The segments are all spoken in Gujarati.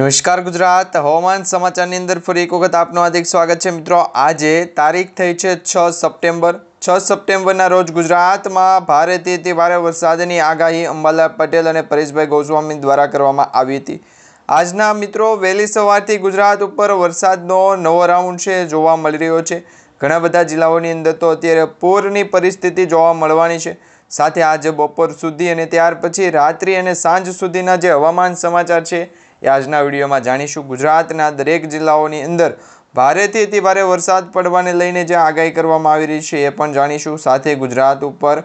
નમસ્કાર ગુજરાત. હવામાન સમાચારની અંદર ફરી એક વખત આપનું હાર્દિક સ્વાગત છે. મિત્રો, આજે તારીખ થઈ છે છ સપ્ટેમ્બર. છ સપ્ટેમ્બરના રોજ ગુજરાતમાં ભારેથી અતિ ભારે વરસાદની આગાહી અંબાલા પટેલ અને પરેશભાઈ ગોસ્વામી દ્વારા કરવામાં આવી હતી. આજના મિત્રો, વહેલી સવારથી ગુજરાત ઉપર વરસાદનો નવો રાઉન્ડ છે, જોવા મળી રહ્યો છે. ઘણા બધા જિલ્લાઓની અંદર તો અત્યારે પૂરની પરિસ્થિતિ જોવા મળવાની છે. સાથે આજે બપોર સુધી અને ત્યાર પછી રાત્રિ અને સાંજ સુધીના જે હવામાન સમાચાર છે એ આજના વિડીયોમાં જાણીશું ગુજરાતના દરેક જિલ્લાઓની અંદર ભારેથી અતિ ભારે વરસાદ પડવાને લઈને જે આગાહી કરવામાં આવી રહી છે એ પણ જાણીશું. સાથે ગુજરાત ઉપર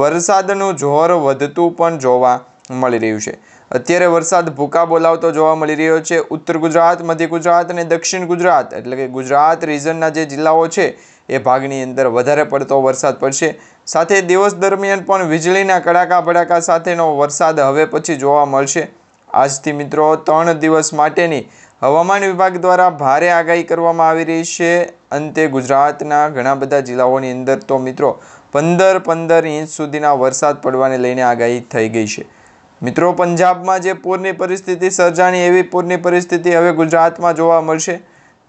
વરસાદનું જોર વધતું પણ જોવા મળી રહ્યું છે. અત્યારે વરસાદ ભૂકા બોલાવતો જોવા મળી રહ્યો છે. ઉત્તર ગુજરાત, મધ્ય ગુજરાત અને દક્ષિણ ગુજરાત એટલે કે ગુજરાત રિજનના જે જિલ્લાઓ છે એ ભાગની અંદર વધારે પડતો વરસાદ પડશે. સાથે દિવસ દરમિયાન પણ વીજળીના કડાકા ભડાકા સાથેનો વરસાદ હવે પછી જોવા મળશે. આજથી મિત્રો ત્રણ દિવસ માટેની હવામાન વિભાગ દ્વારા ભારે આગાહી કરવામાં આવી રહી છે. અંતે ગુજરાતના ઘણા બધા જિલ્લાઓની અંદર તો મિત્રો પંદર પંદર ઇંચ સુધીના વરસાદ પડવાને લઈને આગાહી થઈ ગઈ છે. મિત્રો પંજાબમાં જે પૂરની પરિસ્થિતિ સર્જાણી એવી પૂરની પરિસ્થિતિ હવે ગુજરાતમાં જોવા મળશે.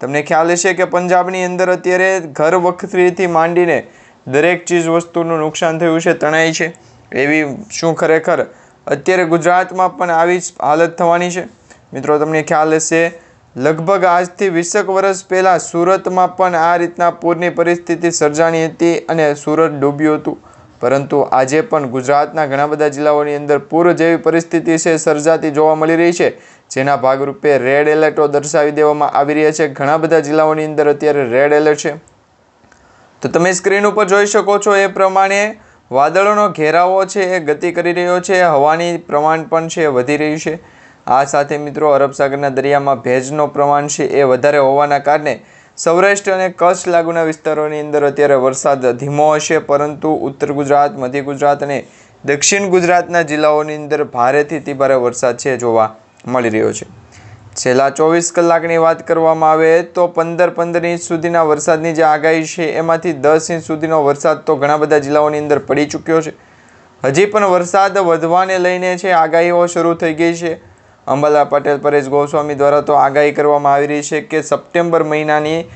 તમને ખ્યાલ હશે કે પંજાબની અંદર અત્યારે ઘર વખરીથી માંડીને દરેક ચીજ વસ્તુનું નુકસાન થયું છે, તણાઈ છે. એવી શું ખરેખર અત્યારે ગુજરાતમાં પણ આવી જ હાલત થવાની છે. મિત્રો, તમને ખ્યાલ હશે, લગભગ આજથી વીસેક વર્ષ પહેલાં સુરતમાં પણ આ રીતના પૂરની પરિસ્થિતિ સર્જાણી હતી અને સુરત ડૂબ્યું હતું. પરંતુ આજે પણ ગુજરાતના ઘણા બધા જિલ્લાઓની અંદર પૂર જેવી પરિસ્થિતિ છે, સર્જાતી જોવા મળી રહી છે. જેના ભાગરૂપે રેડ એલર્ટો દર્શાવી દેવામાં આવી રહ્યા છે. ઘણા બધા જિલ્લાઓની અંદર અત્યારે રેડ એલર્ટ છે. તો તમે સ્ક્રીન ઉપર જોઈ શકો છો એ પ્રમાણે વાદળોનો ઘેરાવો છે, એ ગતિ કરી રહ્યો છે, હવાની પ્રમાણ પણ છે વધી રહ્યું છે. આ સાથે મિત્રો અરબ સાગરના દરિયામાં ભેજનો પ્રમાણ છે, એ વધારે હોવાના કારણે સૌરાષ્ટ્ર અને કચ્છ લાગુના વિસ્તારોની અંદર અત્યારે વરસાદ ધીમો હશે, પરંતુ ઉત્તર ગુજરાત, મધ્ય ગુજરાત અને દક્ષિણ ગુજરાતના જિલ્લાઓની અંદર ભારેથી અતિભારે વરસાદ છે, જોવા મળી રહ્યો છે. છેલ્લા ચોવીસ કલાકની વાત કરવામાં આવે તો પંદર પંદર ઇંચ સુધીના વરસાદની જે આગાહી છે, એમાંથી દસ ઇંચ સુધીનો વરસાદ તો ઘણા બધા જિલ્લાઓની અંદર પડી ચૂક્યો છે. હજી પણ વરસાદ વધવાને લઈને છે, આગાહીઓ શરૂ થઈ ગઈ છે. અંબાલા પટેલ, પરેશ ગોસ્વામી દ્વારા તો આગાહી કરવામાં આવી રહી છે કે સપ્ટેમ્બર મહિનાની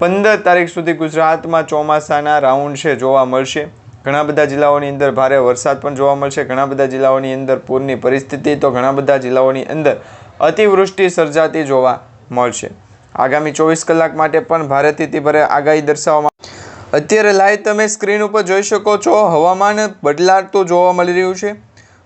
પંદર તારીખ સુધી ગુજરાતમાં ચોમાસાના રાઉન્ડ છે, જોવા મળશે. ઘણા બધા જિલ્લાઓની અંદર ભારે વરસાદ પણ જોવા મળશે. ઘણા બધા જિલ્લાઓની અંદર પૂરની પરિસ્થિતિ તો ઘણા બધા જિલ્લાઓની અંદર અતિવૃષ્ટિ સર્જાતી જોવા મળશે. આગામી ચોવીસ કલાક માટે પણ ભારેથી અતિભારે આગાહી દર્શાવવામાં અત્યારે લાઈવ તમે સ્ક્રીન ઉપર જોઈ શકો છો, હવામાન બદલાતું જોવા મળી રહ્યું છે.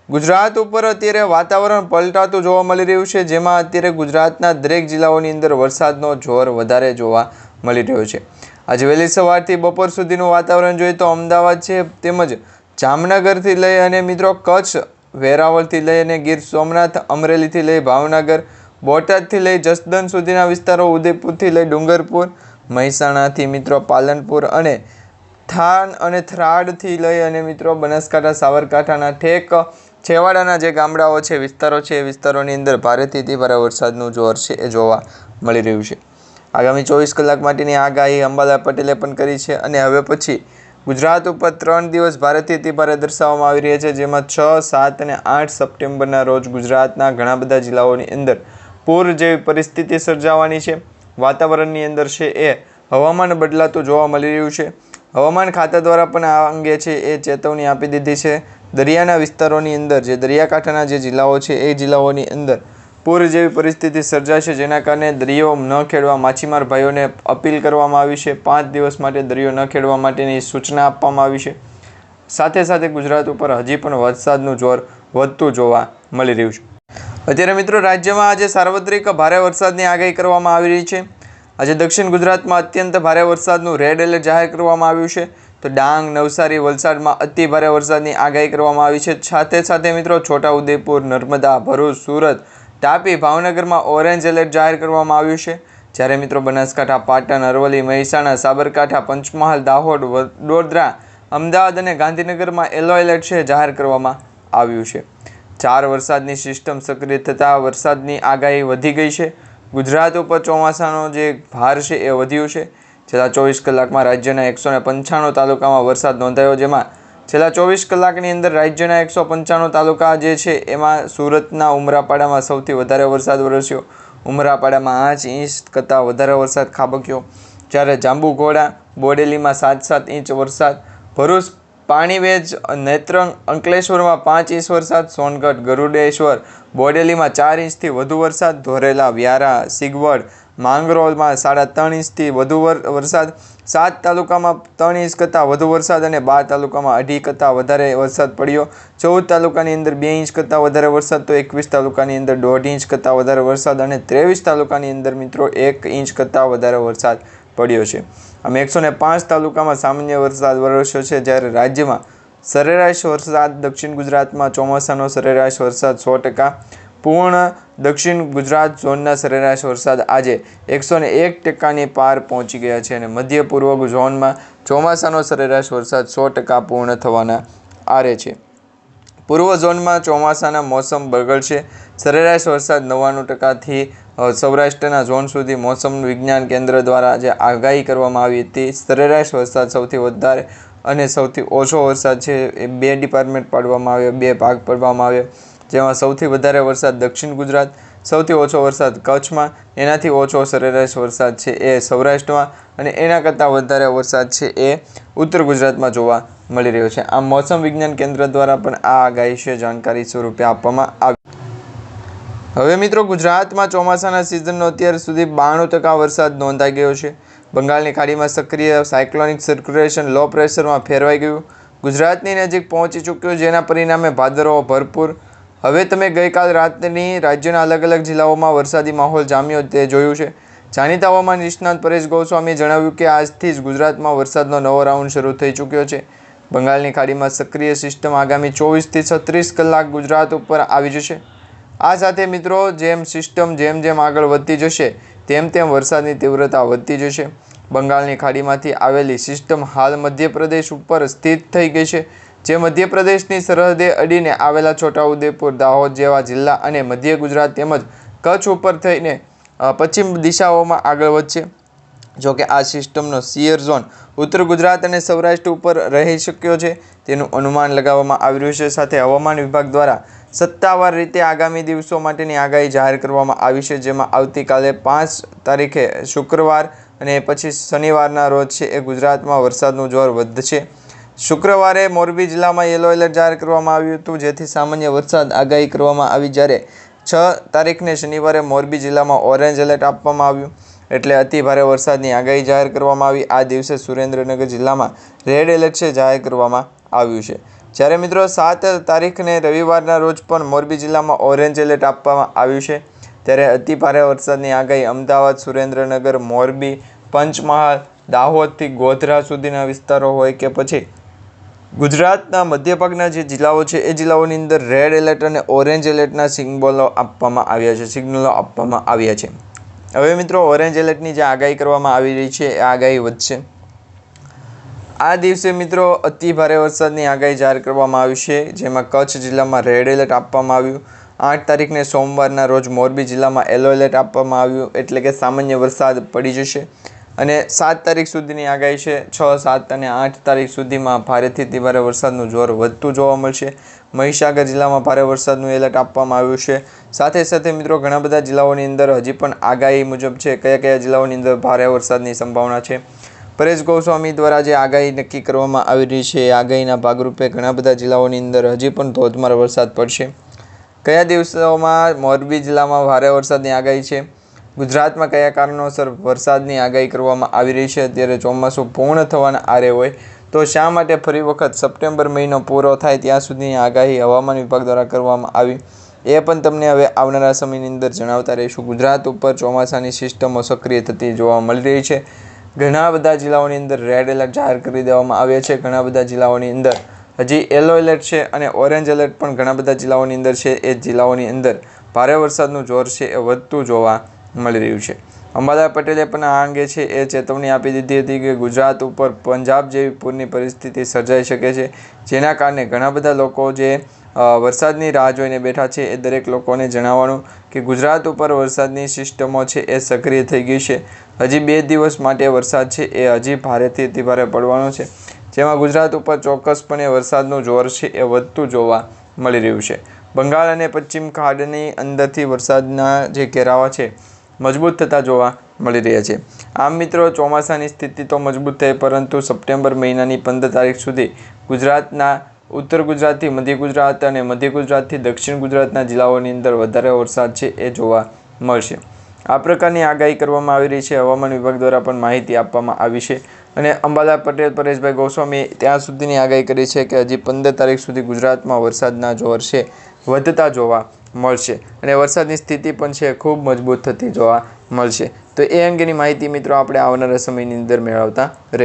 ગુજરાત ઉપર અત્યારે વાતાવરણ પલટાતું જોવા મળી રહ્યું છે, જેમાં અત્યારે ગુજરાતના દરેક જિલ્લાઓની અંદર વરસાદનો જોર વધારે જોવા મળી રહ્યો છે. આજે વહેલી સવારથી બપોર સુધીનું વાતાવરણ જોઈએ તો અમદાવાદ છે, તેમજ જામનગરથી લઈ અને મિત્રો કચ્છ વેરાવળથી લઈ અને ગીર સોમનાથ, અમરેલીથી લઈ ભાવનગર, બોટાદથી લઈ જસદન સુધીના વિસ્તારો, ઉદયપુરથી લઈ ડુંગરપુર, મહેસાણાથી મિત્રો પાલનપુર અને થાન અને થ્રાડથી લઈ અને મિત્રો બનાસકાંઠા, સાબરકાંઠાના ઠેક, છેવાડાના જે ગામડાઓ છે, વિસ્તારો છે, એ વિસ્તારોની અંદર ભારેથી અતિ ભારે વરસાદનું જોર છે, એ જોવા મળી રહ્યું છે. આગામી ચોવીસ કલાક માટેની આગાહી અંબાલા પટેલે પણ કરી છે અને હવે પછી ગુજરાત ઉપર ત્રણ દિવસ ભારેથી અતિ દર્શાવવામાં આવી રહ્યા છે, જેમાં છ, સાત અને આઠ સપ્ટેમ્બરના રોજ ગુજરાતના ઘણા બધા જિલ્લાઓની અંદર પૂર જેવી પરિસ્થિતિ સર્જાવાની છે. વાતાવરણની અંદર છે એ હવામાન બદલાતું જોવા મળી રહ્યું છે. હવામાન ખાતા દ્વારા પણ આ અંગે છે એ ચેતવણી આપી દીધી છે. દરિયાના વિસ્તારોની અંદર જે દરિયાકાંઠાના જે જિલ્લાઓ છે, એ જિલ્લાઓની અંદર પૂર જેવી પરિસ્થિતિ સર્જાશે, જેના કારણે દરિયો ન ખેડવા માછીમાર ભાઈઓને અપીલ કરવામાં આવી છે. પાંચ દિવસ માટે દરિયો ન ખેડવા માટેની સૂચના આપવામાં આવી છે. સાથે સાથે ગુજરાત ઉપર હજી પણ વરસાદનું જોર વધતું જોવા મળી રહ્યું છે. અત્યારે મિત્રો, રાજ્યમાં આજે સાર્વત્રિક ભારે વરસાદની આગાહી કરવામાં આવી રહી છે. આજે દક્ષિણ ગુજરાતમાં અત્યંત ભારે વરસાદનું રેડ એલર્ટ જાહેર કરવામાં આવ્યું છે. તો ડાંગ, નવસારી, વલસાડમાં અતિ ભારે વરસાદની આગાહી કરવામાં આવી છે. સાથે સાથે મિત્રો, છોટાઉદેપુર, નર્મદા, ભરૂચ, સુરત તાપી ભાવનગરમાં ઓરેન્જ એલર્ટ જાહેર કરવામાં આવ્યું છે. જ્યારે મિત્રો બનાસકાંઠા, પાટણ, અરવલ્લી, મહેસાણા, સાબરકાંઠા, પંચમહાલ, દાહોદ વડોદરા, અમદાવાદ અને ગાંધીનગરમાં યલો એલર્ટ છે જાહેર કરવામાં આવ્યું છે. ચાર વરસાદની સિસ્ટમ સક્રિય થતાં વરસાદની આગાહી વધી ગઈ છે. ગુજરાત ઉપર ચોમાસાનો જે ભાર છે એ વધ્યું છે. છેલ્લા ચોવીસ કલાકમાં રાજ્યના એકસો પંચાણું તાલુકામાં વરસાદ નોંધાયો, જેમાં છેલ્લા ચોવીસ કલાકની અંદર રાજ્યના એકસો પંચાણું તાલુકા જે છે, એમાં સુરતના ઉમરાપાડામાં સૌથી વધારે વરસાદ વરસ્યો. ઉમરાપાડામાં આઠ ઇંચ કરતાં વધારે વરસાદ ખાબક્યો. જ્યારે જાંબુઘોડા, બોડેલીમાં સાત સાત ઇંચ વરસાદ, ભરૂચ, પાણીવેજ, નેત્રંગ, અંકલેશ્વરમાં પાંચ ઇંચ વરસાદ, સોનગઢ, ગરુડેશ્વર, બોડેલીમાં ચાર ઇંચથી વધુ વરસાદ, ધોરેલા વ્યારા, સિગવડ, માંગરોળમાં સાડા ત્રણ ઇંચથી વધુ વર- વરસાદ સાત તાલુકામાં ત્રણ ઇંચ કરતાં વધુ વરસાદ અને બાર તાલુકામાં અઢી કરતાં વધારે વરસાદ પડ્યો. ચૌદ તાલુકાની અંદર બે ઇંચ કરતાં વધારે વરસાદ, તો એકવીસ તાલુકાની અંદર દોઢ ઇંચ કરતાં વધારે વરસાદ અને ત્રેવીસ તાલુકાની અંદર મિત્રો એક ઇંચ કરતાં વધારે વરસાદ પડ્યો છે. આમ એકસો ને પાંચ તાલુકામાં સામાન્ય વરસાદ વરસ્યો છે, જ્યારે રાજ્યમાં સરેરાશ વરસાદ દક્ષિણ ગુજરાતમાં ચોમાસાનો સરેરાશ વરસાદ સો ટકા પૂર્ણ દક્ષિણ ગુજરાત ઝોનના સરેરાશ વરસાદ આજે એકસો ને એક ટકાની પાર પહોંચી ગયા છે અને મધ્ય પૂર્વ ઝોનમાં ચોમાસાનો સરેરાશ વરસાદ સો ટકા પૂર્ણ થવાના આરે છે. પૂર્વ ઝોનમાં ચોમાસાના મોસમ બગડશે સરેરાશ વરસાદ નવ્વાણું ટકાથી સૌરાષ્ટ્રના ઝોન સુધી મોસમ વિજ્ઞાન કેન્દ્ર દ્વારા જે આગાહી કરવામાં આવી હતી. સરેરાશ વરસાદ સૌથી વધારે અને સૌથી ઓછો વરસાદ છે એ બે ડિપાર્ટમેન્ટ પાડવામાં આવ્યો, બે ભાગ પાડવામાં આવ્યો. જેમાં સૌથી વધારે વરસાદ દક્ષિણ ગુજરાત, સૌથી ઓછો વરસાદ કચ્છમાં, એનાથી ઓછો સરેરાશ વરસાદ છે એ સૌરાષ્ટ્રમાં અને એના કરતાં વધારે વરસાદ છે એ ઉત્તર ગુજરાતમાં જોવા મળી રહ્યો છે. આમ મોસમ વિજ્ઞાન કેન્દ્ર દ્વારા પણ આ આગાહી છે. જાણકારી સ્વરૂપે આપવામાં આવી. હવે મિત્રો, ગુજરાતમાં ચોમાસાના સિઝનનો અત્યાર સુધી બાણું ટકા વરસાદ નોંધાઈ ગયો છે. બંગાળની ખાડીમાં સક્રિય સાયક્લોનિક સર્ક્યુલેશન લો પ્રેશરમાં ફેરવાઈ ગયું. ગુજરાતની નજીક પહોંચી ચૂક્યું, જેના પરિણામે ભાદરવો ભરપૂર હવે તમે ગઈકાલ રાતની રાજ્યના અલગ અલગ જિલ્લાઓમાં વરસાદી માહોલ જામ્યો તે જોયું છે. જાણીતા હવામાન નિષ્ણાંત પરેશ ગોસ્વામીએ જણાવ્યું કે આજથી જ ગુજરાતમાં વરસાદનો નવો રાઉન્ડ શરૂ થઈ ચૂક્યો છે. બંગાળની ખાડીમાં સક્રિય સિસ્ટમ આગામી ચોવીસથી છત્રીસ કલાક ગુજરાત ઉપર આવી જશે. આ સાથે મિત્રો, જેમ સિસ્ટમ જેમ જેમ આગળ વધતી જશે, તેમ તેમ વરસાદની તીવ્રતા વધતી જશે. બંગાળની ખાડીમાંથી આવેલી સિસ્ટમ હાલ મધ્યપ્રદેશ ઉપર સ્થિત થઈ ગઈ છે. જે મધ્યપ્રદેશની સરહદે અડીને આવેલા છોટાઉદેપુર, દાહોદ જેવા જિલ્લા અને મધ્ય ગુજરાત તેમજ કચ્છ ઉપર થઈને પશ્ચિમ દિશાઓમાં આગળ વધશે. જો કે આ સિસ્ટમનો સિયર ઝોન ઉત્તર ગુજરાત અને સૌરાષ્ટ્ર ઉપર રહી શક્યો છે. તેનું અનુમાન લગાવવામાં આવી રહ્યું છે. સાથે હવામાન વિભાગ દ્વારા સત્તાવાર રીતે આગામી દિવસો માટેની આગાહી જાહેર કરવામાં આવી છે, જેમાં આવતીકાલે પાંચ તારીખે શુક્રવાર અને પછી શનિવારના રોજ છે. એ ગુજરાતમાં વરસાદનું જોર વધશે. શુક્રવારે મોરબી જિલ્લામાં યલો એલર્ટ જાહેર કરવામાં આવ્યું હતું. જેથી સામાન્ય વરસાદ આગાહી કરવામાં આવી જ્યારે છ તારીખને શનિવારે મોરબી જિલ્લામાં ઓરેન્જ એલર્ટ આપવામાં આવ્યું. એટલે અતિ ભારે વરસાદની આગાહી જાહેર કરવામાં આવી. આ દિવસે સુરેન્દ્રનગર જિલ્લામાં રેડ એલર્ટ છે, જાહેર કરવામાં આવ્યું છે. જ્યારે મિત્રો સાત તારીખને રવિવારના રોજ પણ મોરબી જિલ્લામાં ઓરેન્જ એલર્ટ આપવામાં આવ્યું છે. ત્યારે અતિ ભારે વરસાદની આગાહી અમદાવાદ, સુરેન્દ્રનગર, મોરબી, પંચમહાલ, દાહોદથી ગોધરા સુધીના વિસ્તારો હોય કે પછી ગુજરાતના મધ્યભાગના જે જિલ્લાઓ છે, એ જિલ્લાઓની અંદર રેડ એલર્ટ અને ઓરેન્જ એલર્ટના સિમ્બોલો આપવામાં આવ્યા છે સિગ્નલો આપવામાં આવ્યા છે. હવે મિત્રો ઓરેન્જ એલર્ટની જે આગાહી કરવામાં આવી રહી છે, એ આગાહી વધશે. આ દિવસે મિત્રો, અતિ ભારે વરસાદની આગાહી જાહેર કરવામાં આવી છે, જેમાં કચ્છ જિલ્લામાં રેડ એલર્ટ આપવામાં આવ્યું. આઠ તારીખને સોમવારના રોજ મોરબી જિલ્લામાં યલો એલર્ટ આપવામાં આવ્યું, એટલે કે સામાન્ય વરસાદ પડી જશે. અને સાત તારીખ સુધીની આગાહી છે. છ, સાત અને આઠ તારીખ સુધીમાં ભારેથી અતિ વરસાદનું જોર વધતું જોવા મળશે. મહીસાગર જિલ્લામાં ભારે વરસાદનું એલર્ટ આપવામાં આવ્યું છે. સાથે સાથે મિત્રો, ઘણા બધા જિલ્લાઓની અંદર હજી પણ આગાહી મુજબ છે. કયા કયા જિલ્લાઓની અંદર ભારે વરસાદની સંભાવના છે? પરેશ ગોસ્વામી દ્વારા જે આગાહી નક્કી કરવામાં આવી રહી છે, એ આગાહીના ભાગરૂપે ઘણા બધા જિલ્લાઓની અંદર હજી પણ ધોધમાર વરસાદ પડશે. કયા દિવસોમાં મોરબી જિલ્લામાં ભારે વરસાદની આગાહી છે? ગુજરાતમાં કયા કારણોસર વરસાદની આગાહી કરવામાં આવી રહી છે અત્યારે ચોમાસું પૂર્ણ થવાના આરે હોય, તો શા માટે ફરી વખત સપ્ટેમ્બર મહિનો પૂરો થાય ત્યાં સુધીની આગાહી હવામાન વિભાગ દ્વારા કરવામાં આવી? એ પણ તમને હવે આવનારા સમયની અંદર જણાવતા રહીશું. ગુજરાત ઉપર ચોમાસાની સિસ્ટમો સક્રિય થતી જોવા મળી રહી છે. ઘણા બધા જિલ્લાઓની અંદર રેડ એલર્ટ જાહેર કરી દેવામાં આવ્યા છે. ઘણા બધા જિલ્લાઓની અંદર હજી યલો એલર્ટ છે અને ઓરેન્જ એલર્ટ પણ ઘણા બધા જિલ્લાઓની અંદર છે. એ જિલ્લાઓની અંદર ભારે વરસાદનું જોર છે એ વધતું જોવા મળી રહ્યું છે. અંબાદા પટેલે પણ આ અંગે છે એ ચેતવણી આપી દીધી હતી કે ગુજરાત ઉપર પંજાબ જેવી પૂરની પરિસ્થિતિ સર્જાઈ શકે છે, જેના કારણે ઘણા બધા લોકો જે વરસાદની રાહ જોઈને બેઠા છે એ દરેક લોકોને જણાવવાનું કે ગુજરાત ઉપર વરસાદની સિસ્ટમો છે એ સક્રિય થઈ ગઈ છે. હજી બે દિવસ માટે વરસાદ છે એ હજી ભારેથી અતિ ભારે પડવાનો છે. જેમાં ગુજરાત ઉપર ચોક્કસપણે વરસાદનું જોર છે એ વધતું જોવા મળી રહ્યું છે. બંગાળ અને પશ્ચિમ ખાડની અંદરથી વરસાદના જે ઘેરાવા છે મજબૂત થતા જોવા મળી રહ્યા છે. આમ મિત્રો, ચોમાસાની સ્થિતિ તો મજબૂત થઈ, પરંતુ સપ્ટેમ્બર મહિનાની પંદર તારીખ સુધી ગુજરાતના ઉત્તર ગુજરાતથી મધ્ય ગુજરાત અને મધ્ય ગુજરાતથી દક્ષિણ ગુજરાતના જિલ્લાઓની અંદર વધારે વરસાદ છે એ જોવા મળશે. આ પ્રકારની આગાહી કરવામાં આવી રહી છે. હવામાન વિભાગ દ્વારા પણ માહિતી આપવામાં આવી છે અને અંબાલા પટેલ, પરેશભાઈ ગોસ્વામીએ ત્યાં સુધીની આગાહી કરી છે કે હજી પંદર તારીખ સુધી ગુજરાતમાં વરસાદના જોર છે, વધતા જોવા મળશે. અને વરસાદની સ્થિતિ પણ છે, ખૂબ મજબૂત થતી જોવા મળશે. તો એ અંગેની માહિતી મિત્રો આપણે આવનારા સમયની અંદર મેળવતા રહે